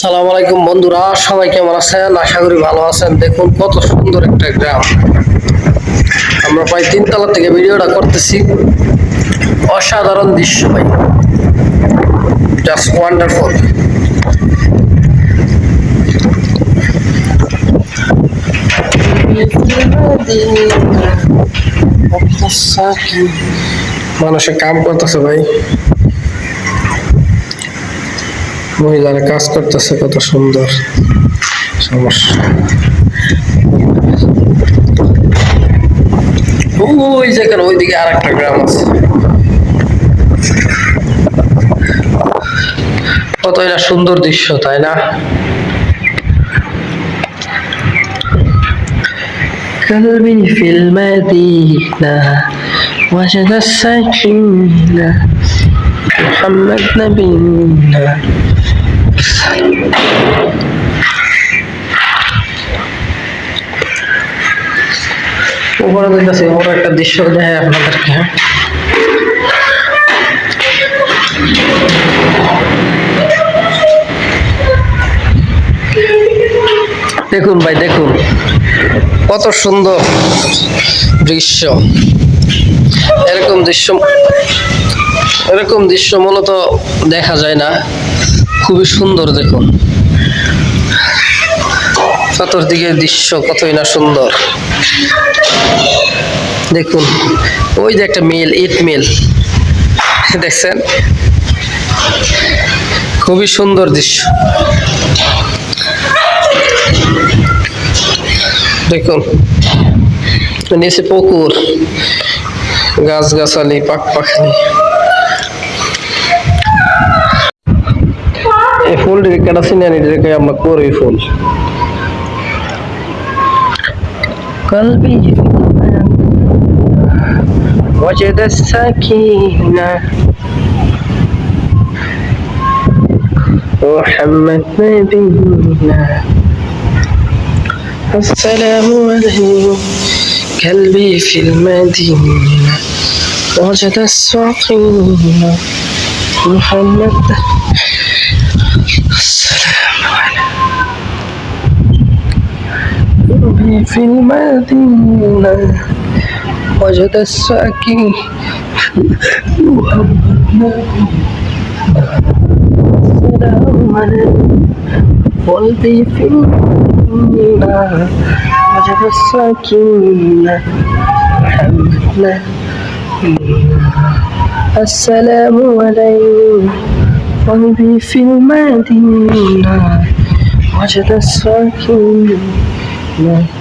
সালাম আলাইকুম বন্ধুরা, সবাই কেমন আছেন? আশা করি ভালো আছেন। দেখুন কত সুন্দর একটা গ্রাম। আমরা প্রায় তিনতলা থেকে ভিডিওটা করতেছি। অসাধারণ দৃশ্য ভাই। জাস্ট ওয়ান্ডারফুল মানুষে কাম করতেছে ভাই। মহিলারা কাজ করতেছে কত সুন্দর সমস্যা ওই যেখানে ওইদিকে আর একটা গ্রাম আছে কত এটা সুন্দর দৃশ্য তাই না قلبي في المدينة وجد السكينة محمد نبينا উপরে দেখতেছি বড় একটা দৃশ্য দেখায় আপনাদেরকে। দেখুন ভাই, দেখুন। কত সুন্দর দৃশ্য। এরকম দৃশ্য এরকম দৃশ্য মূলত দেখা যায় না। খুবই সুন্দর দেখুন। চতুর্দিকে দৃশ্য কতই না সুন্দর। দেখুন, ওই যে একটা মিল, ইট মিল। দেখছেন? খুবই সুন্দর দৃশ্য। দেখুন, নিচে পুকুর গাছ গাছালি পাক পাখালি فولد كنسيني أنا એની يا આપણે કોરી قلبي وجد السكينة محمد نبينا السلام عليكم قلبي في المدينة وجد السكينة محمد في المدينة وجد السكين السلام عليكم قلبي في المدينة وجد السكينة محمد السلام عليكم I'll be feeling mad in the night. Watch the that's fucking you.